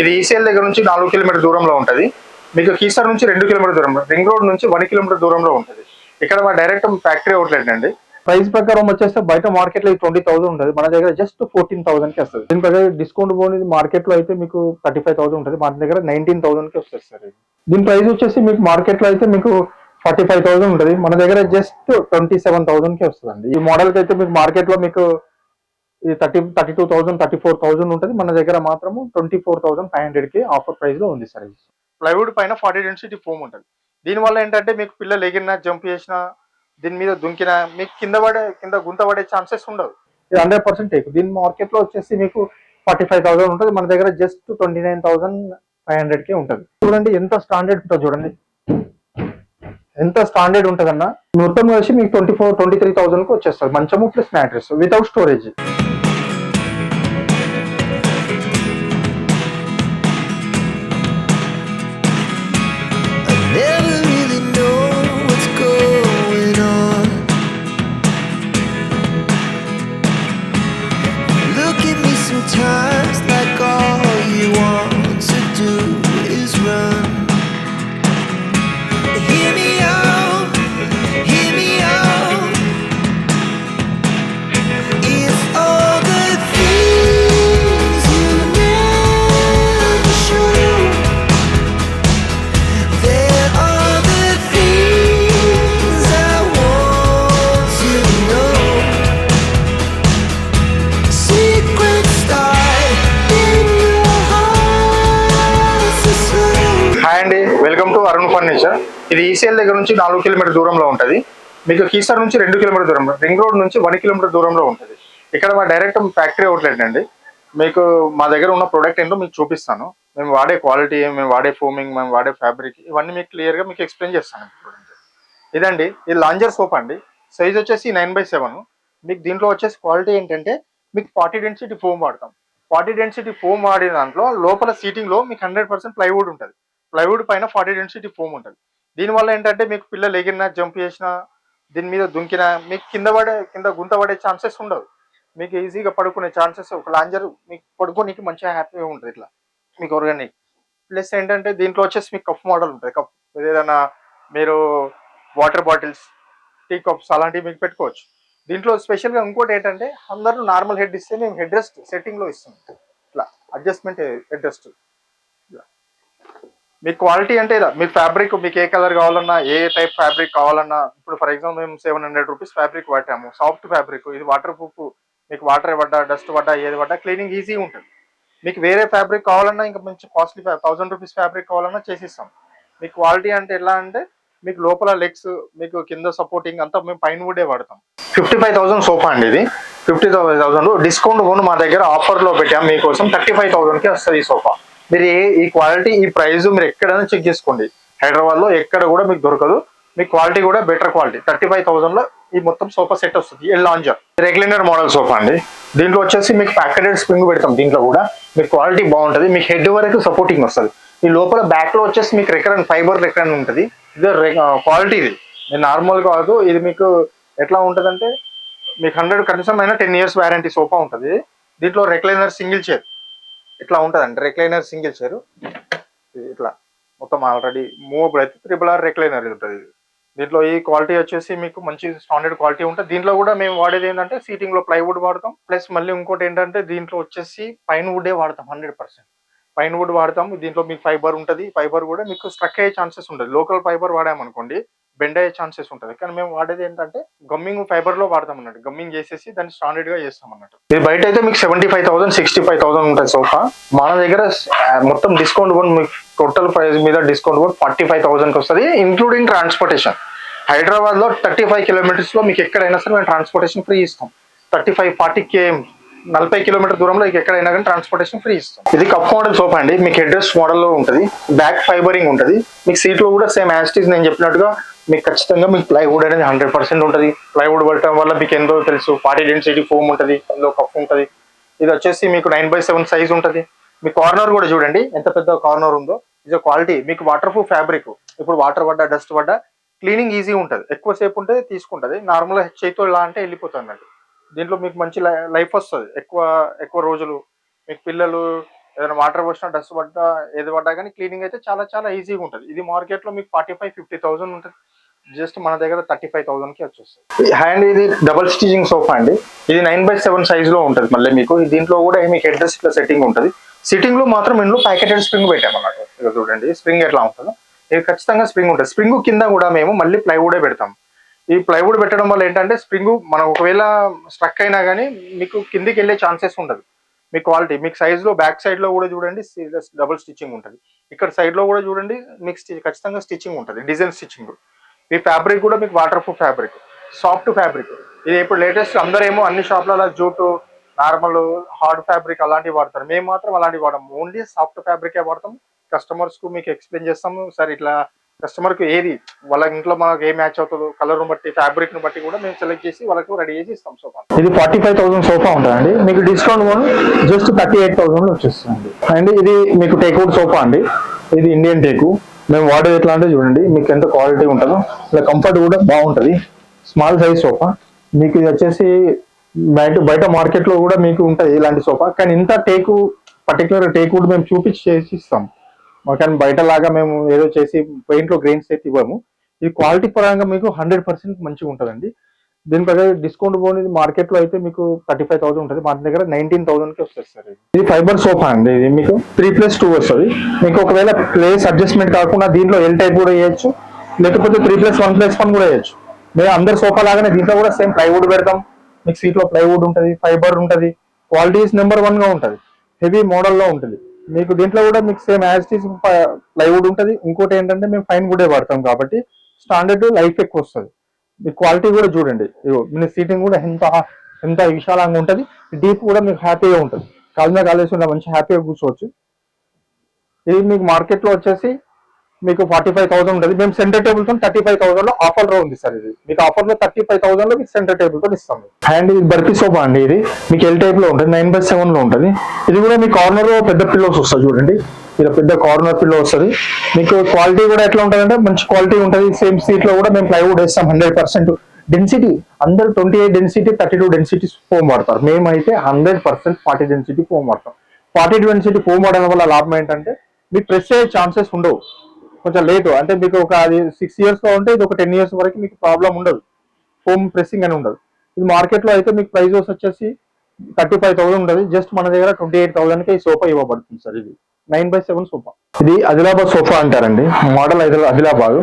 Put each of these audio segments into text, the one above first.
ఇది ఈసీఎల్ దగ్గర నుంచి నాలుగు కిలోమీటర్ దూరంలో ఉంటుంది. మీకు కీసర్ నుంచి రెండు కిలోమీటర్ దూరంలో రింగ్ రోడ్ నుంచి వన్ కిలోమీటర్ దూరంలో ఉంటుంది. ఇక్కడ మా డైరెక్ట్ ఫ్యాక్టరీ అవుట్లెట్ అండి. ప్రైస్ ప్రకారం వచ్చేస్తే బయట మార్కెట్లో ట్వంటీ థౌసండ్ ఉంటుంది. మన దగ్గర జస్ట్ ఫోర్టీన్ థౌసండ్కి వస్తుంది. దీని ప్రకారం డిస్కౌంట్ పోనీ మార్కెట్లో అయితే మీకు థర్టీ ఫైవ్ థౌసండ్ ఉంటుంది. మన దగ్గర నైన్టీన్ థౌసండ్కి వస్తుంది సార్ దీని ప్రైస్ వచ్చేసి మీకు మార్కెట్లో అయితే మీకు ఫార్టీ ఫైవ్ థౌసండ్ ఉంటుంది. మన దగ్గర జస్ట్ ట్వంటీ సెవెన్ థౌసండ్కి వస్తుంది ఈ మోడల్కి అయితే మీకు మార్కెట్లో మీకు ఇది thirty thirty two thousand thirty four thousand ఉంటుంది. మన దగ్గర మాత్రము ట్వంటీ ఫోర్ థౌసండ్ ఫైవ్ హండ్రెడ్కి ఆఫర్ ప్రైస్లో ఉంది సార్ ఇది. ప్లైవుడ్ పైన ఫార్టీ డెన్సిటీ ఫోమ్ ఉంటుంది. దీనివల్ల ఏంటంటే మీకు పిల్లలు ఎగిరినా జంప్ చేసినా దీని మీద దుంకినా మీకు కింద పడే కింద గుంత పడే ఛాన్సెస్ ఉండవు. ఇది హండ్రెడ్ పర్సెంట్ టేక్. దీని మార్కెట్లో వచ్చేసి మీకు ఫార్టీ ఫైవ్ థౌసండ్ ఉంటుంది. మన దగ్గర just twenty nine thousand five hundred కే ఉంటుంది. చూడండి ఎంత స్టాండర్డ్ ఉంటుంది చూడండి. ఎంత స్టాండర్డ్ ఉంటుందన్న మొత్తం వచ్చి మీకు ట్వంటీ ఫోర్ ట్వంటీ త్రీ థౌసండ్కి వచ్చేస్తుంది. మంచము ప్లస్ మ్యాట్రెస్ వితౌట్ స్టోరేజ్. ఇది ఈసీఎల్ దగ్గర నుంచి నాలుగు కిలోమీటర్ దూరంలో ఉంటుంది. మీకు కీసర్ నుంచి రెండు కిలోమీటర్ దూరంలో రింగ్ రోడ్ నుంచి వన్ కిలోమీటర్ దూరంలో ఉంటుంది. ఇక్కడ మా డైరెక్ట్ ఫ్యాక్టరీ అవుట్లెట్ అండి. మీకు మా దగ్గర ఉన్న ప్రోడక్ట్ ఏంటో మీకు చూపిస్తాను. మేము వాడే క్వాలిటీ మేము వాడే ఫోమింగ్ మేము వాడే ఫ్యాబ్రిక్ ఇవన్నీ మీకు క్లియర్గా మీకు ఎక్స్ప్లెయిన్ చేస్తాను. ఇదండి ఇది లాంజర్ సోప్ అండి. సైజ్ వచ్చేసి నైన్ బై సెవెన్. మీకు దీంట్లో వచ్చేసి క్వాలిటీ ఏంటంటే మీకు ఫార్టీ డెన్సిటీ ఫోమ్ వాడతాం. ఫార్టీ డెన్సిటీ ఫోమ్ వాడిన దాంట్లో లోపల సీటింగ్లో మీకు హండ్రెడ్ పర్సెంట్ ప్లైవుడ్ ఉంటుంది. ప్లైవుడ్ పైన ఫార్టీ డెన్సిటీ ఫోమ్ ఉంటుంది. దీనివల్ల ఏంటంటే మీకు పిల్లలు ఎగిరినా జంప్ చేసినా దీని మీద దుంకినా మీకు కింద పడే కింద గుంత పడే ఛాన్సెస్ ఉండవు. మీకు ఈజీగా పడుకునే ఛాన్సెస్ ఒక లాంజర్ మీకు పడుకోనికి మంచిగా హ్యాపీగా ఉంటుంది ఇట్లా మీకు ఆర్గానిక్ ప్లస్ ఏంటంటే దీంట్లో వచ్చేసి మీకు కప్ మోడల్ ఉంటుంది కప్ ఏదైనా మీరు వాటర్ బాటిల్స్ టీ కప్స్ అలాంటివి మీకు పెట్టుకోవచ్చు. దీంట్లో స్పెషల్గా ఇంకోటి ఏంటంటే అందరూ నార్మల్ హెడ్ ఇస్తే మేము హెడ్ రెస్ట్ సెట్టింగ్లో ఇస్తాం. ఇట్లా అడ్జస్ట్మెంట్ హెడ్ రెస్ట్. మీ క్వాలిటీ అంటే ఇలా మీ ఫ్యాబ్రిక్ మీకు ఏ కలర్ కావాలన్నా ఏ టైప్ ఫ్యాబ్రిక్ కావాలన్నా ఇప్పుడు ఫర్ ఎగ్జాంపుల్ మేము సెవెన్ హండ్రెడ్ రూపీస్ ఫ్యాబ్రిక్ వాటాము సాఫ్ట్ ఫ్యాబ్రిక్ ఇది వాటర్ ప్రూఫ్ మీకు వాటర్ పడ్డా డస్ట్ పడ్డా ఏది పడ్డా క్లీనింగ్ ఈజీ ఉంటుంది. మీకు వేరే ఫ్యాబ్రిక్ కావాలన్నా ఇంకా మంచి కాస్ట్లీ థౌసండ్ రూపీస్ ఫ్యాబ్రిక్ కావాలన్నా చేసిస్తాం. మీకు క్వాలిటీ అంటే ఎలా అంటే మీకు లోపల లెగ్స్ మీకు కింద సపోర్టింగ్ అంతా మేము పైన వుడే వాడతాం. ఫిఫ్టీ ఫైవ్ థౌసండ్ సోఫా అండి ఇది. ఫిఫ్టీ థౌసండ్ డిస్కౌంట్ కూడా మా దగ్గర ఆఫర్లో పెట్టాం. మీకోసం థర్టీ ఫైవ్ థౌసండ్కి వస్తుంది ఈ సోఫా మీరు ఈ క్వాలిటీ ఈ ప్రైస్ మీరు ఎక్కడైనా చెక్ చేసుకోండి. హైదరాబాద్లో ఎక్కడ కూడా మీకు దొరకదు. మీ క్వాలిటీ కూడా బెటర్ క్వాలిటీ థర్టీ ఫైవ్ థౌసండ్లో ఈ మొత్తం సోఫా సెట్ వస్తుంది. ఈ లాంజర్. రెగ్యులేటర్ మోడల్ సోఫా అండి. దీంట్లో వచ్చేసి మీకు ప్యాకెటెడ్ స్ప్రింగ్ పెడతాం దీంట్లో కూడా. మీకు క్వాలిటీ బాగుంటుంది. మీకు హెడ్ వరకు సపోర్టింగ్ వస్తుంది. ఈ లోపల బ్యాక్లో వచ్చేసి మీకు రికరెంట్ ఫైబర్ రికరెంట్ ఉంటుంది. ఇది క్వాలిటీ ఇది. నేను నార్మల్ కాదు. ఇది మీకు ఎట్లా ఉంటుందంటే మీకు హండ్రెడ్ కనీసం అయినా టెన్ ఇయర్స్ వ్యారంటీ సోఫా ఉంటుంది. దీంట్లో రెక్లైనర్ సింగిల్ చైర్ ఇట్లా ఉంటుందండి రెక్లైనర్ సింగిల్ చైరు ఇట్లా మొత్తం ఆల్రెడీ మూవబుల్ అయితే త్రిబుల్ ఆర్ రెక్లైనర్ ఉంటుంది. దీంట్లో ఈ క్వాలిటీ వచ్చేసి మీకు మంచి స్టాండర్డ్ క్వాలిటీ ఉంటుంది. దీంట్లో కూడా మేము వాడేది ఏంటంటే సీటింగ్లో ప్లైవుడ్ వాడతాం. ప్లస్ మళ్ళీ ఇంకోటి ఏంటంటే దీంట్లో వచ్చేసి పైన్ వుడే వాడతాం హండ్రెడ్ పర్సెంట్ పైన్ వుడ్ వాడతాం దీంట్లో మీకు ఫైబర్ ఉంటుంది. ఫైబర్ కూడా మీకు స్ట్రక్ అయ్యే ఛాన్సెస్ ఉంటుంది లోకల్ ఫైబర్ వాడామనుకోండి బెండ్ అయ్యే ఛాన్సెస్ ఉంటుంది. కానీ మేము వాడేది ఏంటంటే గమ్మింగ్ ఫైబర్లో వాడతాం అన్నట్టు. గమ్మింగ్ చేసేసి దాన్ని స్టాండర్డ్గా చేస్తాం అన్నట్టు. ఇది బయట అయితే మీకు seventy five thousand sixty five thousand ఉంటుంది సోఫా మన దగ్గర మొత్తం డిస్కౌంట్ కూడా మీకు టోటల్ ప్రైస్ మీద డిస్కౌంట్ కూడా ఫార్టీ ఫైవ్ థౌసండ్కి వస్తుంది ఇంక్లూడింగ్ ట్రాన్స్పోర్టేషన్ హైదరాబాద్లో థర్టీ ఫైవ్ కిలోమీటర్స్లో మీకు ఎక్కడైనా సరే మేము ట్రాన్స్పోర్టేషన్ ఫ్రీ ఇస్తాం. థర్టీ ఫైవ్ ఫార్టీ కేఎం నలభై కిలోమీటర్ దూరంలో ఎక్కడైనా కానీ ట్రాన్స్పోర్టేషన్ ఫ్రీ ఇస్తాం. ఇది కప్ మోడల్ సోఫా అండి. మీకు హెడ్ మోడల్లో మోడల్ ఉంటుంది. బ్యాక్ ఫైబరింగ్ ఉంటుంది. మీకు సీట్లో కూడా సేమ్ యాస్టీస్ నేను చెప్పినట్టుగా మీకు ఖచ్చితంగా మీకు ప్లైవుడ్ అనేది హండ్రెడ్ పర్సెంట్ ఉంటుంది. ప్లైవుడ్ పడటం వల్ల మీకు ఎంతో తెలుసు. ఫార్టీ డెన్సిటీ ఫోమ్ ఉంటుంది. అందులో కప్ ఉంటుంది. ఇది వచ్చేసి మీకు నైన్ బై సెవెన్ సైజ్ ఉంటుంది. మీ కార్నర్ కూడా చూడండి. ఎంత పెద్ద కార్నర్ ఉందో. ఇది క్వాలిటీ మీకు వాటర్ ప్రూఫ్ ఫ్యాబ్రిక్ ఇప్పుడు వాటర్ పడ్డా డస్ట్ పడ్డా క్లీనింగ్ ఈజీ ఉంటుంది. ఎక్కువసేపు ఉంటే తీసుకుంటుంది. నార్మల్గా చేతితో ఇలా అంటే వెళ్ళిపోతుంది దీంట్లో మీకు మంచి లైఫ్ వస్తుంది. ఎక్కువ ఎక్కువ రోజులు మీకు పిల్లలు ఏదైనా వాటర్ పోసినా డస్ట్ పడ్డా ఏది పడ్డా కానీ క్లీనింగ్ అయితే చాలా చాలా ఈజీగా ఉంటుంది. ఇది మార్కెట్లో మీకు ఫార్టీ ఫైవ్ ఫిఫ్టీ థౌసండ్ ఉంటుంది. జస్ట్ మన దగ్గర థర్టీ ఫైవ్ థౌసండ్కి వచ్చేస్తుంది హ్యాండ్ ఇది డబల్ స్టిచింగ్ సోఫా అండి. ఇది నైన్ బై సెవెన్ సైజ్లో ఉంటుంది మళ్ళీ మీకు. దీంట్లో కూడా మీకు హెడ్ రెస్ట్ ఇట్లా సెట్టింగ్ ఉంటుంది. సిట్టింగ్లో మాత్రం ఇందులో ప్యాకెటెడ్ స్ప్రింగ్ పెట్టామన్నమాట. ఇక్కడ చూడండి స్ప్రింగ్ ఎట్లా ఉంటుందో. ఇది ఖచ్చితంగా స్ప్రింగ్ ఉంటుంది. స్ప్రింగ్ కింద కూడా మేము మళ్ళీ ప్లైవుడే పెడతాం. ఈ ప్లైవుడ్ పెట్టడం వల్ల ఏంటంటే స్ప్రింగ్ మనం ఒకవేళ స్ట్రక్ అయినా కానీ మీకు కిందికి వెళ్ళే ఛాన్సెస్ ఉండదు. మీ క్వాలిటీ మీకు సైజులో బ్యాక్ సైడ్లో కూడా చూడండి డబుల్ స్టిచ్చింగ్ ఉంటుంది. ఇక్కడ సైడ్లో కూడా చూడండి మీకు ఖచ్చితంగా స్టిచ్చింగ్ ఉంటుంది డిజైన్ స్టిచ్చింగ్ ఈ ఫ్యాబ్రిక్ కూడా మీకు water proof fabric soft fabric ఇది ఇప్పుడు లేటెస్ట్ అందరేమో అన్ని షాప్లలో జూటు నార్మల్ హార్డ్ ఫ్యాబ్రిక్ అలాంటివి వాడతారు. మేము మాత్రం అలాంటివి వాడము. ఓన్లీ సాఫ్ట్ ఫ్యాబ్రికే వాడతాం కస్టమర్స్కు మీకు ఎక్స్ప్లెయిన్ చేస్తాము. సార్ ఇట్లా కస్టమర్కు ఏది వాళ్ళ ఇంట్లో మనకు ఏ మ్యాచ్ అవుతుందో కలర్ను బట్టి ఫ్యాబ్రిక్ను బట్టి కూడా మేము సెలెక్ట్ చేసి వాళ్ళకు రెడీ చేసి ఇస్తాం సోఫా ఇది ఫార్టీ ఫైవ్ థౌసండ్ సోఫా ఉంటుందండి. మీకు డిస్కౌంట్ కూడా జస్ట్ థర్టీ ఎయిట్ థౌసండ్ వచ్చేస్తుంది అండ్ ఇది మీకు టేక్అవుట్ సోఫా అండి. ఇది ఇండియన్ టేకు. మేము వాడేది ఎట్లా అంటే చూడండి మీకు ఎంత క్వాలిటీ ఉంటుందో ఇలా కంఫర్ట్ కూడా బాగుంటుంది. Small size sofa. మీకు ఇది వచ్చేసి బయట బయట మార్కెట్లో కూడా మీకు ఉంటుంది ఇలాంటి సోఫా. కానీ ఇంత టేకు పర్టికులర్ టేక్ మేము చూపించి చేసి ఇస్తాం. కానీ బయట లాగా మేము ఏదో చేసి పెయింట్లో గ్రెయిన్స్ అయితే ఇవ్వము. ఇది క్వాలిటీ పరంగా మీకు హండ్రెడ్ పర్సెంట్ మంచిగా ఉంటుందండి. దీని ప్రకారం డిస్కౌంట్ పోనీ మార్కెట్లో అయితే మీకు థర్టీ ఫైవ్ థౌసండ్ ఉంటుంది. మా దగ్గర నైన్టీన్ థౌసండ్కి వస్తుంది సార్ ఇది. ఫైబర్ సోఫా అండి ఇది మీకు త్రీ ప్లస్ టూ వస్తుంది. మీకు ఒకవేళ ప్లేస్ అడ్జస్ట్మెంట్ కాకుండా దీంట్లో ఎల్ టైప్ కూడా వేయచ్చు. లేకపోతే three plus one plus one కూడా వేయచ్చు. మేము అందరు సోఫా లాగానే దీంట్లో కూడా సేమ్ ప్లైవుడ్ పెడతాం. మీకు సీట్లో ప్లైవుడ్ ఉంటుంది ఫైబర్ ఉంటుంది క్వాలిటీస్ నెంబర్ వన్గా ఉంటుంది. హెవీ మోడల్లో ఉంటుంది. మీకు దీంట్లో కూడా మీకు సేమ్ యాజ్ టీస్ ప్లైవుడ్ ఉంటుంది. ఇంకోటి ఏంటంటే మేము ఫైన్ వుడే వాడతాం కాబట్టి స్టాండర్డ్ లైఫ్ ఎక్కువ వస్తుంది. మీ క్వాలిటీ కూడా చూడండి. మీ సీటింగ్ కూడా ఎంత ఎంత విశాలంగా ఉంటుంది. డీప్ కూడా మీకు హ్యాపీగా ఉంటుంది. కాలు మీద కాలేసి మంచి హ్యాపీగా కూర్చోవచ్చు. ఇది మీకు మార్కెట్లో వచ్చేసి మీకు ఫార్టీ ఫైవ్ థౌసండ్ ఉంటుంది మేము సెంటర్ టేబుల్తో థర్టీ ఫైవ్ థౌసండ్లో ఆఫర్లో ఉంది సార్ ఇది. మీకు ఆఫర్లో థర్టీ ఫైవ్ థౌసండ్లో మీకు సెంటర్ టేబుల్తో ఇస్తాం. అండ్ ఇది బర్ఫీ సోఫా అండి ఇది. మీకు ఎల్ టైప్లో ఉంటుంది. నైన్ బై సెవెన్లో ఉంటుంది. ఇది కూడా మీ కార్నర్లో పెద్ద పిల్లోస్ వస్తుంది చూడండి. ఇలా పెద్ద కార్నర్ పిల్లో వస్తుంది. మీకు క్వాలిటీ కూడా ఎట్లా ఉంటుందంటే మంచి క్వాలిటీ ఉంటుంది. సేమ్ సీట్లో కూడా మేము ప్లైవుడ్ వేస్తాం హండ్రెడ్ పర్సెంట్ డెన్సిటీ అందరు twenty eight density thirty two density foam వాడతారు. మేమైతే hundred percent forty density foam వాడతాం. ఫార్టీ డెన్సిటీ ఫోమ్ వాడడం వల్ల లాభం ఏంటంటే మీకు ప్రెస్ అయ్యే ఛాన్సెస్ ఉండవు. కొంచెం లేటు అంటే మీకు ఒక అది సిక్స్ ఇయర్స్లో ఉంటే ఇది ఒక టెన్ ఇయర్స్ వరకు మీకు ప్రాబ్లం ఉండదు. హోమ్ ప్రెస్సింగ్ అని ఉండదు. ఇది మార్కెట్లో అయితే మీకు ప్రైజెస్ వచ్చేసి థర్టీ ఫైవ్ థౌసండ్ ఉంటుంది జస్ట్ మన దగ్గర ట్వంటీ ఎయిట్ థౌసండ్కి ఈ సోఫా ఇవ్వబడుతుంది సార్ ఇది. నైన్ బై సెవెన్ సోఫా ఇది ఆదిలాబాద్ సోఫా అంటారండి. మోడల్ ఆదిలాబాద్.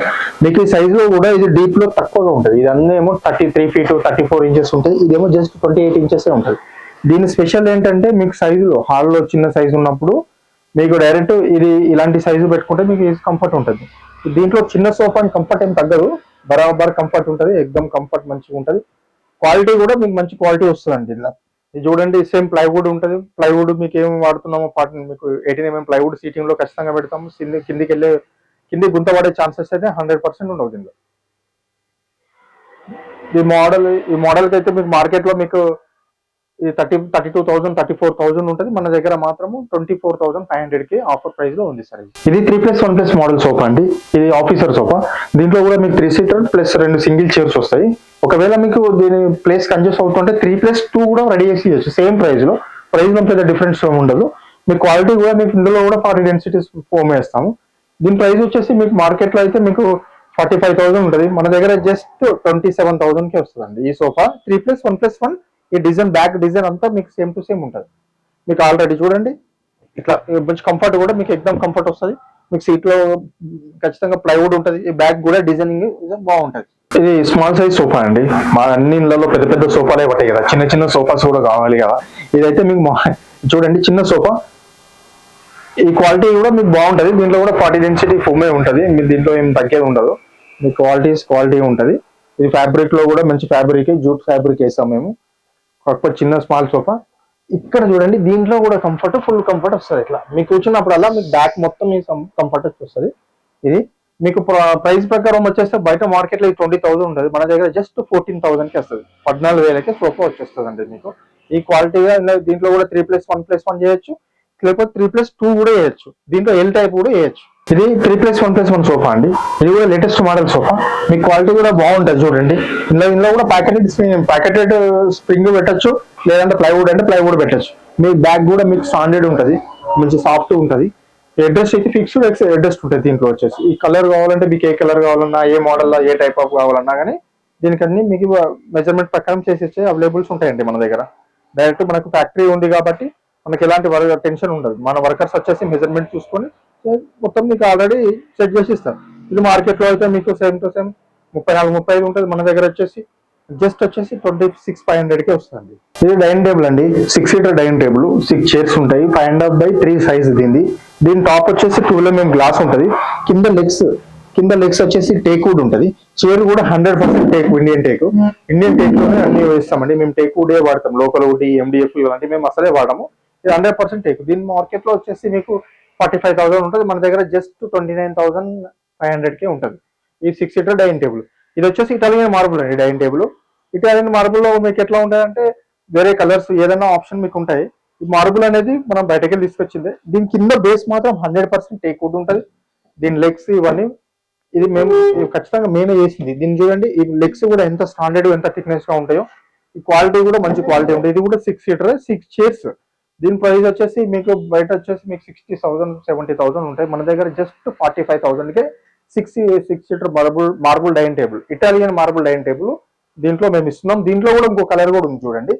మీకు ఈ సైజ్లో కూడా ఇది డీప్లో తక్కువగా ఉంటుంది. ఇది అన్నీ ఏమో thirty three feet thirty four inches ఉంటాయి ఇదేమో జస్ట్ ట్వంటీ ఎయిట్ ఇంచెస్ ఉంటుంది. దీని స్పెషల్ ఏంటంటే మీకు సైజులో హాల్లో చిన్న సైజు ఉన్నప్పుడు మీకు డైరెక్ట్ ఇది ఇలాంటి సైజు పెట్టుకుంటే మీకు కంఫర్ట్ ఉంటుంది. దీంట్లో చిన్న సోఫా అని కంఫర్ట్ ఏం తగ్గదు. బరాబర్ కంఫర్ట్ ఉంటుంది. ఎక్దమ్ కంఫర్ట్ మంచిగా ఉంటుంది. క్వాలిటీ కూడా మీకు మంచి క్వాలిటీ వస్తుందండి ఇలా ఇది చూడండి సేమ్ ప్లైవుడ్ ఉంటుంది. ప్లైవుడ్ మీకు ఏం వాడుతున్నామో పార్ట్ మీకు ఎయిటీన్ ఎంఎం ప్లైవుడ్ సీటింగ్లో ఖచ్చితంగా పెడతాము కింది కిందికి వెళ్ళే కింది గుంత పడే ఛాన్సెస్ అయితే హండ్రెడ్ పర్సెంట్ ఉండవు దీనిలో ఈ మోడల్ ఈ మోడల్కి అయితే మీకు మార్కెట్లో మీకు ఇది thirty thirty two thousand thirty four thousand ఉంటుంది. మన దగ్గర మాత్రము ట్వంటీ ఫోర్ థౌసండ్ ఫైవ్ హండ్రెడ్కి ఆఫర్ ప్రైస్లో ఉంది సార్ ఇది. ఇది three plus one plus model sofa అండి. ఇది ఆఫీసర్ సోఫా. దీంట్లో కూడా మీకు త్రీ సీటర్ ప్లస్ రెండు సింగిల్ చైర్స్ వస్తాయి. ఒకవేళ మీకు దీని ప్లేస్ కన్జెస్ట్ అవుతుంటే త్రీ ప్లస్ టూ కూడా రెడీ చేసి ఇవ్వచ్చు సేమ్ ప్రైస్లో ప్రైస్లో పెద్ద డిఫరెన్స్ ఉండదు. మీ క్వాలిటీ కూడా మీకు ఇందులో కూడా ఫార్టీ డెన్సిటీస్ ఫోమ్ వేస్తాము. దీని ప్రైస్ వచ్చేసి మీకు మార్కెట్లో అయితే మీకు ఫార్టీ ఫైవ్ థౌసండ్ ఉంటుంది. మన దగ్గర జస్ట్ ట్వంటీ సెవెన్ థౌసండ్కి వస్తుందండి ఈ sofa. Three plus one plus one ఈ డిజైన్ బ్యాక్ డిజైన్ అంతా మీకు సేమ్ టు సేమ్ ఉంటుంది. మీకు ఆల్రెడీ చూడండి ఇట్లా మంచి కంఫర్ట్ కూడా మీకు ఎగ్జామ్ కంఫర్ట్ వస్తుంది. మీకు సీట్లో ఖచ్చితంగా ప్లైవుడ్ ఉంటుంది. ఈ బ్యాక్ కూడా డిజైనింగ్ బాగుంటుంది. ఇది స్మాల్ సైజ్ సోఫా అండి. మా అన్ని ఇళ్ళలో పెద్ద పెద్ద సోఫాలే పట్టాయి కదా. చిన్న చిన్న సోఫాస్ కూడా కావాలి కదా. ఇదైతే మీకు చూడండి చిన్న సోఫా. ఈ క్వాలిటీ కూడా మీకు బాగుంటుంది. దీంట్లో కూడా ఫార్టీ డెన్సిటీ ఫోమే ఉంటుంది. మీరు దీంట్లో ఏం తగ్గేది ఉండదు. మీ క్వాలిటీస్ క్వాలిటీ ఉంటుంది. ఇది ఫ్యాబ్రిక్లో కూడా మంచి ఫ్యాబ్రిక్ జూట్ ఫ్యాబ్రిక్ వేస్తాం మేము. కాకపోతే చిన్న స్మాల్ సోఫా. ఇక్కడ చూడండి దీంట్లో కూడా కంఫర్ట్ ఫుల్ కంఫర్ట్ వస్తుంది ఇట్లా. మీకు కూర్చున్నప్పుడల్లా మీకు బ్యాక్ మొత్తం మీ కంఫర్ట్ వస్తుంది. ఇది మీకు ప్రైస్ ప్రకారం వచ్చేస్తే బయట మార్కెట్లో ట్వంటీ థౌసండ్ ఉంటుంది. మన దగ్గర జస్ట్ ఫోర్టీన్ థౌసండ్కి వస్తుంది. పద్నాలుగు వేలకి సోఫా వచ్చేస్తుంది అండి మీకు. ఈ క్వాలిటీగా దీంట్లో కూడా three plus one plus one చేయొచ్చు. లేకపోతే త్రీ ప్లస్ టూ కూడా చేయొచ్చు. దీంట్లో ఎల్ టైప్ కూడా చేయొచ్చు. ఇది three plus one plus one sofa అండి. ఇది కూడా లేటెస్ట్ మోడల్ సోఫా మీ క్వాలిటీ కూడా బాగుంటుంది చూడండి. ఇందులో ఇందులో కూడా ప్యాకెటెడ్ ప్యాకెటెడ్ స్ప్రింగ్ పెట్టచ్చు. లేదంటే ప్లైవుడ్ అంటే ప్లైవుడ్ పెట్టచ్చు. మీ బ్యాగ్ కూడా మీకు స్టాండర్డ్ ఉంటుంది. మంచి సాఫ్ట్ ఉంటుంది. అడ్రస్ అయితే ఫిక్స్డ్ అడ్రస్ ఉంటుంది దీంట్లో వచ్చేసి. ఈ కలర్ కావాలంటే మీకు ఏ కలర్ కావాలన్నా ఏ మోడల్లో ఏ టైప్ ఆఫ్ కావాలన్నా కానీ దీనికన్నీ మీకు మెజర్మెంట్ ప్రకారం చేసేసే అవైలబుల్స్ ఉంటాయండి మన దగ్గర. డైరెక్ట్ మనకు ఫ్యాక్టరీ ఉంది కాబట్టి మనకి ఎలాంటి టెన్షన్ ఉండదు. మన వర్కర్స్ వచ్చేసి మెజర్మెంట్ చూసుకొని మొత్తం మీకు ఆల్రెడీ సెట్ చేసి ఇస్తారు. ఇది మార్కెట్లో అయితే మీకు సేమ్ టు సేమ్ ముప్పై నాలుగు ముప్పై ఐదు ఉంటుంది. మన దగ్గర వచ్చేసి జస్ట్ వచ్చేసి ట్వంటీ సిక్స్ ఫైవ్ హండ్రెడ్కి వస్తుంది. ఇది డైనింగ్ టేబుల్ అండి. Six seater dining table six chairs ఉంటాయి. Five and half by three size దీనిది. దీని టాప్ వచ్చేసి టూ ఎంఎం గ్లాస్ ఉంటుంది. కింద లెగ్స్ కింద లెగ్స్ వచ్చేసి టేక్ వుడ్ ఉంటుంది. చైర్ కూడా hundred percent teak Indian teak Indian టేక్లోనే అన్ని వేస్తామండి. మేము టేక్ వుడే వాడతాం. లోకల్ వుడ్ ఎండిఎఫ్ ఇలాంటివి మేము అసలే వాడము. ఇది హండ్రెడ్ పర్సెంట్ టేక్ దీని మార్కెట్లో వచ్చేసి మీకు ఫార్టీ ఫైవ్ థౌసండ్ ఉంటుంది. మన దగ్గర just twenty nine thousand five hundred కే ఉంటుంది. ఈ సిక్స్ సీటర్ డైనింగ్ టేబుల్ ఇది వచ్చేసి ఇటాలియన్ మార్బుల్ అండి డైనింగ్ టేబుల్ ఇటాలియన్ మార్బుల్లో మీకు ఎట్లా ఉంటాయంటే వేరే కలర్స్ ఏదైనా ఆప్షన్ మీకు ఉంటాయి. ఈ మార్బుల్ అనేది మనం బయటకి వెళ్ళి తీసుకొచ్చింది. దీని కింద బేస్ మాత్రం హండ్రెడ్ పర్సెంట్ టేక్ వుడ్ ఉంటుంది. దీని లెగ్స్ ఇవన్నీ ఇది మేము ఖచ్చితంగా మేమే చేసింది. దీన్ని చూడండి ఈ లెగ్స్ కూడా ఎంత స్టాండర్డ్ ఎంత థిక్నెస్గా ఉంటాయో. ఈ క్వాలిటీ కూడా మంచి క్వాలిటీ ఉంటుంది. ఇది కూడా సిక్స్ సీటర్ సిక్స్ చైర్స్ దీని ప్రైస్ వచ్చేసి మీకు బయట వచ్చేసి మీకు సిక్స్టీ థౌసండ్ సెవెంటీ థౌసండ్ ఉంటాయి. మన దగ్గర just forty five థౌసండ్కే six six seater marble marble dining table Italian marble dining table దీంట్లో మేము ఇస్తున్నాం. దీంట్లో కూడా ఇంకో కలర్ కూడా ఉంది చూడండి.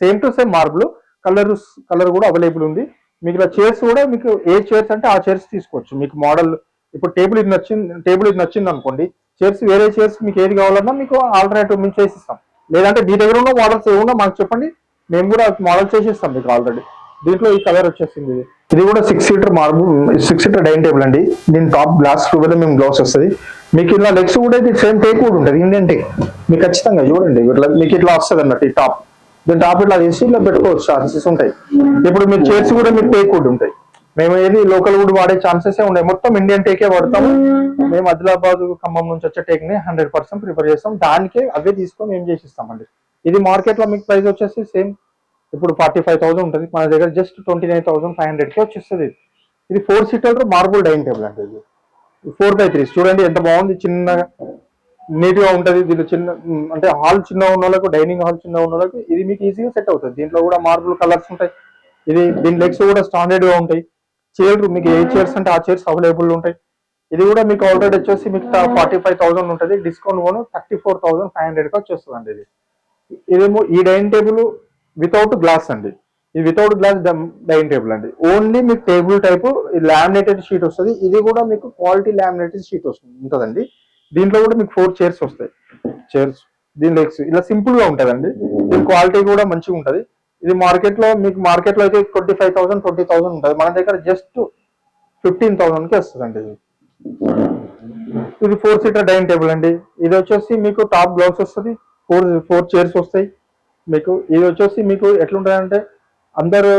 Same to same marble colour colour కూడా అవైలబుల్ ఉంది. మీకు ఇలా చైర్స్ కూడా మీకు ఏ చైర్స్ అంటే ఆ చైర్స్ తీసుకోవచ్చు. మీకు మోడల్ ఇప్పుడు టేబుల్ ఇది నచ్చింది టేబుల్ ఇది నచ్చింది అనుకోండి. చైర్స్ వేరే చైర్స్ మీకు ఏది కావాలన్నా మీకు ఆల్టర్నేటివ్ మేము చేసిస్తాం. లేదంటే మీ దగ్గర ఉన్న మోడల్స్ ఏమున్నా మాకు చెప్పండి. మేము కూడా మోడల్ చేసిస్తాం మీకు ఆల్రెడీ దీంట్లో ఈ కలర్ వచ్చేసింది. ఇది కూడా six seater marble six seater dining table అండి. దీని టాప్ గ్లాస్ కూడా మేము గ్లౌస్ వస్తుంది. మీకు ఇలా లెగ్స్ కూడా ఇది సేమ్ టేక్ కూడా ఉంటుంది ఇండియన్ టేక్ మీకు ఖచ్చితంగా చూడండి ఇట్లా మీకు ఇట్లా వస్తుంది అన్నట్టు ఈ టాప్ దీని టాప్ ఇట్లా తీసి ఇలా పెట్టుకోవచ్చు ఛాన్సెస్ ఉంటాయి. ఇప్పుడు మీరు చైర్స్ కూడా మీకు టేక్ వుడ్ ఉంటాయి. మేము ఏది లోకల్ వుడ్ వాడే ఛాన్సెస్ ఉన్నాయి మొత్తం ఇండియన్ టేకే వాడతాము. మేము ఆదిలాబాద్ ఖమ్మం నుంచి వచ్చే టేక్ని హండ్రెడ్ పర్సెంట్ ప్రిఫర్ చేస్తాం. దానికే అవే తీసుకొని మేము చేసిస్తామండి. ఇది మార్కెట్లో మీకు ప్రైస్ వచ్చేసి సేమ్ ఇప్పుడు ఫార్టీ ఫైవ్ థౌసండ్ ఉంటుంది. మన దగ్గర just twenty nine thousand five హండ్రెడ్కి వచ్చేస్తుంది. ఇది. Four seater marble dining table అండి ఇది. ఫోర్ బై త్రీ చూడండి ఎంత బాగుంది. చిన్నగా నీట్గా ఉంటది. దీంట్లో చిన్న అంటే హాల్ చిన్న ఉన్న వాళ్ళకు డైనింగ్ హాల్ చిన్న ఉన్న వాళ్ళకు ఇది మీకు ఈజీగా సెట్ అవుతుంది. దీంట్లో కూడా మార్బుల్ కలర్స్ ఉంటాయి. ఇది దీని లెగ్స్ కూడా స్టాండర్డ్గా ఉంటాయి. చైర్ మీకు ఏ చైర్స్ అంటే ఆ చైర్స్ అవైలబుల్ ఉంటాయి. ఇది కూడా మీకు ఆల్రెడీ వచ్చేసి మీకు ఫార్టీ ఫైవ్ థౌసండ్ ఉంటుంది. డిస్కౌంట్ కూడా థర్టీ ఫోర్ థౌసండ్ ఫైవ్ హండ్రెడ్కి వచ్చేస్తుంది అండి ఇది. ఇదేమో ఈ డైనింగ్ టేబుల్ వితౌట్ గ్లాస్ అండి. ఇది వితౌట్ గ్లాస్ డైనింగ్ టేబుల్ అండి. ఓన్లీ మీకు టేబుల్ టైపు లామినేటెడ్ షీట్ వస్తుంది. ఇది కూడా మీకు క్వాలిటీ లామినేటెడ్ షీట్ వస్తుంది ఉంటుందండి. దీంట్లో కూడా మీకు ఫోర్ చైర్స్ వస్తాయి. చైర్స్ దీని లెగ్స్ ఇలా సింపుల్గా ఉంటుందండి. దీని క్వాలిటీ కూడా మంచిగా ఉంటుంది. ఇది మార్కెట్లో మీకు మార్కెట్లో అయితే twenty five thousand twenty thousand ఉంటుంది. మన దగ్గర జస్ట్ ఫిఫ్టీన్ థౌసండ్కి వస్తుందండి ఇది. ఇది ఫోర్ సీటర్ డైనింగ్ టేబుల్ అండి. ఇది వచ్చేసి మీకు టాప్ గ్లౌస్ వస్తుంది. ఫోర్ ఫోర్ చైర్స్ వస్తాయి. మీకు ఇది వచ్చేసి మీకు ఎట్లుంటాయంటే అందరూ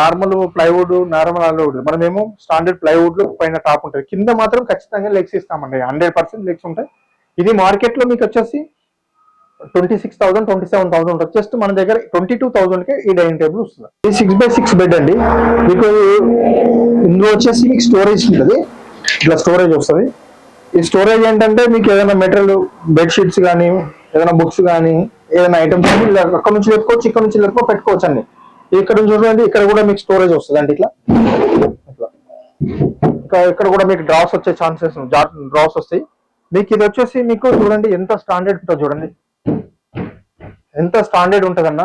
నార్మల్ ప్లైవుడ్ నార్మల్ అల్లవుడ్ మనమేమో స్టాండర్డ్ ప్లైవుడ్లో పైన టాప్ ఉంటుంది కింద మాత్రం ఖచ్చితంగా లెగ్స్ ఇస్తామండి. హండ్రెడ్ పర్సెంట్ లెగ్స్ ఉంటాయి. ఇది మార్కెట్లో మీకు వచ్చేసి twenty six thousand twenty seven thousand ఉంటుంది జస్ట్ మన దగ్గర ట్వంటీ టూ థౌసండ్ కే ఈ డైనింగ్ టేబుల్ వస్తుంది. ఇది సిక్స్ బై సిక్స్ బెడ్ అండి. మీకు ఇందులో వచ్చేసి మీకు స్టోరేజ్ ఉంటుంది. ఇట్లా స్టోరేజ్ వస్తుంది. ఈ స్టోరేజ్ ఏంటంటే మీకు ఏదైనా మెటీరియల్ బెడ్షీట్స్ కానీ ఏదైనా బుక్స్ కానీ ఏదైనా ఐటమ్స్ అక్కడ నుంచి పెట్టుకోవచ్చు ఇక్కడ నుంచి లేకపోతే పెట్టుకోవచ్చు అండి ఇక్కడ నుంచి చూడండి ఇక్కడ కూడా మీకు స్టోరేజ్ వస్తుంది అండి ఇట్లా. ఇట్లా ఇక్కడ కూడా మీకు డ్రాస్ వచ్చే ఛాన్సెస్ డ్రాస్ వస్తాయి. మీకు ఇది వచ్చేసి మీకు చూడండి ఎంత స్టాండర్డ్ ఉంటుంది చూడండి. ఎంత స్టాండర్డ్ ఉంటుందన్న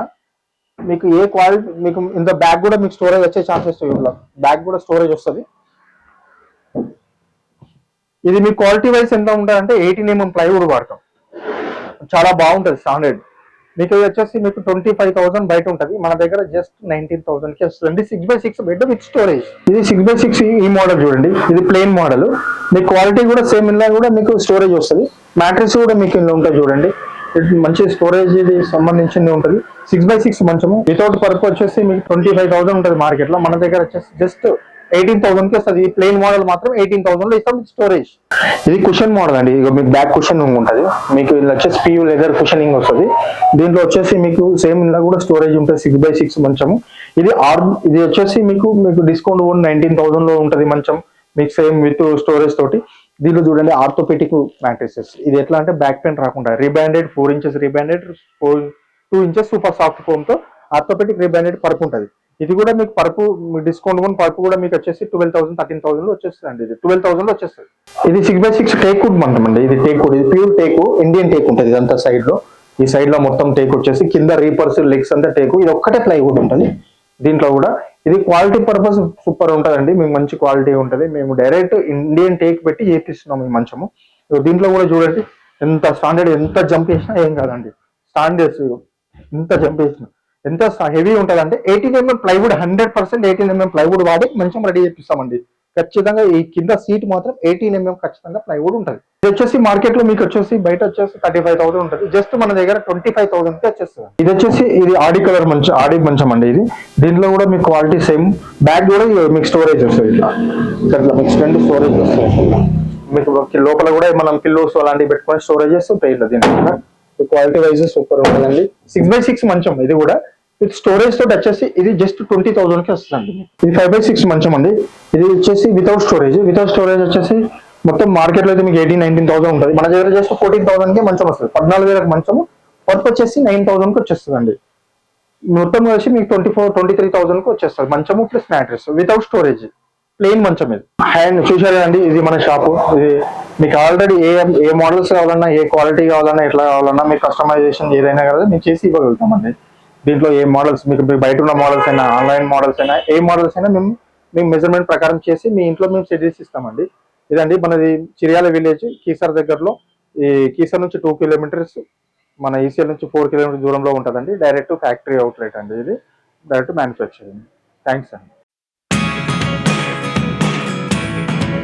మీకు ఏ క్వాలిటీ మీకు ఇంత బ్యాగ్ కూడా మీకు స్టోరేజ్ వచ్చే ఛాన్సెస్ బ్యాగ్ కూడా స్టోరేజ్ వస్తుంది. ఇది మీ క్వాలిటీ వైజ్ ఎంత ఉంటుంది అంటే ఎయిటీన్ ఎంఎం ప్లైవుడ్ వాడతాం. చాలా బాగుంటుంది స్టాండర్డ్ మీకు వచ్చేసి మీకు ట్వంటీ ఫైవ్ థౌసండ్ బయట ఉంటుంది. మన దగ్గర జస్ట్ నైన్టీన్ థౌసండ్కి వస్తుంది six by six bed with storage ఇది సిక్స్ బై సిక్స్ ఈ మోడల్ చూడండి. ఇది ప్లెయిన్ మోడల్ మీ క్వాలిటీ కూడా సేమ్ ఇలా కూడా మీకు స్టోరేజ్ వస్తుంది. మ్యాట్రిక్స్ కూడా మీకు ఇందులో ఉంటుంది చూడండి. మంచి స్టోరేజ్ ఇది సంబంధించింది ఉంటుంది. సిక్స్ బై సిక్స్ మంచము. వితౌట్ పర్ప్ వచ్చేసి మీకు ట్వంటీ ఫైవ్ థౌసండ్ ఉంటుంది మార్కెట్లో మన దగ్గర వచ్చేసి జస్ట్ ఎయిటీన్ థౌసండ్కి వస్తుంది ప్లెయిన్ మోడల్ మాత్రం ఎయిటీన్ థౌసండ్లో ఇస్తాం స్టోరేజ్. ఇది కుషన్ మోడల్ అండి. ఇక మీకు బ్యాక్ కుషన్ ఉంటుంది. మీకు ఇలా వచ్చేసి పియూ లెదర్ కుషనింగ్ వస్తుంది. దీంట్లో వచ్చేసి మీకు సేమ్ ఇలా కూడా స్టోరేజ్ ఉంటుంది. సిక్స్ బై సిక్స్ మంచము. ఇది ఆర్ ఇది వచ్చేసి మీకు మీకు డిస్కౌంట్ ఓన్ నైన్టీన్ థౌసండ్లో ఉంటుంది మంచం. మీకు సేమ్ విత్ స్టోరేజ్ తోటి. దీనిలో చూడండి ఆర్థోపెటిక్ మ్యాట్రిసెస్ ఇది ఎట్లా అంటే బ్యాక్ పెయిన్ రాకుండా. Rebonded four inches rebonded four two inches super soft ఫోమ్తో orthopaedic rebonded పరుపు ఉంటుంది. ఇది కూడా మీకు పరుపు డిస్కౌంట్ కూడా పరుపు కూడా మీకు వచ్చేసి ట్వెల్వ్ థౌసండ్ థర్టీన్ థౌసండ్ వచ్చేస్తుంది అండి ఇది. ట్వెల్వ్ థౌసండ్ వచ్చేస్తుంది. ఇది six by six teak wood అంటామండి. ఇది టేక్ వుడ్ ఇది ప్యూర్ టేకు ఇండియన్ టేక్ ఉంటుంది ఇదంతా సైడ్లో. ఈ సైడ్లో మొత్తం టేక్ వచ్చేసి కింద రీపర్స్ లెగ్స్ అంతా టేకు ఇది ఒక్కటే ప్లైవుడ్ ఉంటుంది. దీంట్లో కూడా ఇది క్వాలిటీ పర్పస్ సూపర్ ఉంటుందండి. మీకు మంచి క్వాలిటీ ఉంటుంది. మేము డైరెక్ట్ ఇండియన్ టేక్ పెట్టి చేపిస్తున్నాం ఈ మంచము. దీంట్లో కూడా చూడండి ఎంత స్టాండర్డ్ ఎంత జంప్ చేసినా ఏం కాదండి. స్టాండర్డ్స్ ఎంత జంప్ చేసినా. ఎంత హెవీ ఉంటుంది అంటే eighteen MM plywood hundred percent eighteen MM plywood వాడి మంచం రెడీ చేపిస్తామండి. ఖచ్చితంగా ఈ కింద సీట్ మాత్రం ఎయిటీన్ ఎంఎం mm ఖచ్చితంగా ప్లైవుడ్ ఉంటుంది. ఇది వచ్చేసి మార్కెట్లో మీకు వచ్చేసి బయట వచ్చేసి థర్టీ ఫైవ్ థౌసండ్ ఉంటుంది. జస్ట్ మన దగ్గర ట్వంటీ ఫైవ్ థౌసండ్కి వచ్చేస్తుంది. ఇది వచ్చేసి ఇది ఆడి కలర్ మంచి ఆడి మంచం అండి ఇది. దీంట్లో కూడా మీకు క్వాలిటీ సేమ్ బ్యాగ్ కూడా మీకు స్టోరేజ్ వస్తుంది ఇట్లా ఇట్లా మీకు స్టెండ్ స్టోరేజ్ వస్తుంది మీకు లోపల కూడా మనం పిల్లోస్ అలాంటివి పెట్టుకొని స్టోరేజ్ చేస్తే ఉంటాయి ఇట్లా దీంట్లో క్వాలిటీ వైజ్ సూపర్ ఉంటుందండి. సిక్స్ బై సిక్స్ మంచం ఇది కూడా. విత్ స్టోరేజ్ తోటి వచ్చేసి ఇది జస్ట్ ట్వంటీ థౌసండ్కి వస్తుందండి. ఇది ఫైవ్ బై సిక్స్ మంచం అండి. ఇది వచ్చేసి వితౌట్ స్టోరేజ్ వితౌట్ స్టోరేజ్ వచ్చేసి మొత్తం మార్కెట్లో అయితే మీకు ఎయిటీన్ నైన్టీన్ థౌసండ్ ఉంటుంది. మన దగ్గర జస్ట్ ఫోర్టీన్ థౌసండ్కి మంచం వస్తుంది. పద్నాలుగు వేలకు మంచము. వర్క్ వచ్చేసి నైన్ థౌసండ్కి వచ్చేస్తుందండి. మొత్తం వచ్చి మీకు ట్వంటీ ఫోర్ ట్వంటీ త్రీ థౌసండ్కి వచ్చేస్తుంది. మంచము plus mattress without storage plain మంచం ఇది. హ్యాండ్ చూసారు కదండి ఇది మన షాపు ఇది మీకు ఆల్రెడీ ఏ ఏ మోడల్స్ కావాలన్నా ఏ క్వాలిటీ కావాలన్నా ఎట్లా కావాలన్నా మీకు కస్టమైజేషన్ ఏదైనా కదా మేము చేసి ఇవ్వగలుగుతామండి. దీంట్లో ఏ మోడల్స్ మీకు బయట ఉన్న మోడల్స్ అయినా ఆన్లైన్ మోడల్స్ అయినా ఏ మోడల్స్ అయినా మేము మేము మెజర్మెంట్ ప్రకారం చేసి మీ ఇంట్లో మేము సెట్ చేసి ఇస్తామండి. ఇదండి మనది చిరియాల విలేజ్ కీసర్ దగ్గరలో. ఈ కీసర్ నుంచి టూ కిలోమీటర్స్ మన ఈసీఎల్ నుంచి ఫోర్ కిలోమీటర్ దూరంలో ఉంటుందండి. డైరెక్ట్ ఫ్యాక్టరీ అవుట్లెట్ అండి ఇది. డైరెక్ట్ మ్యానుఫ్యాక్చరింగ్ థ్యాంక్స్ అండి.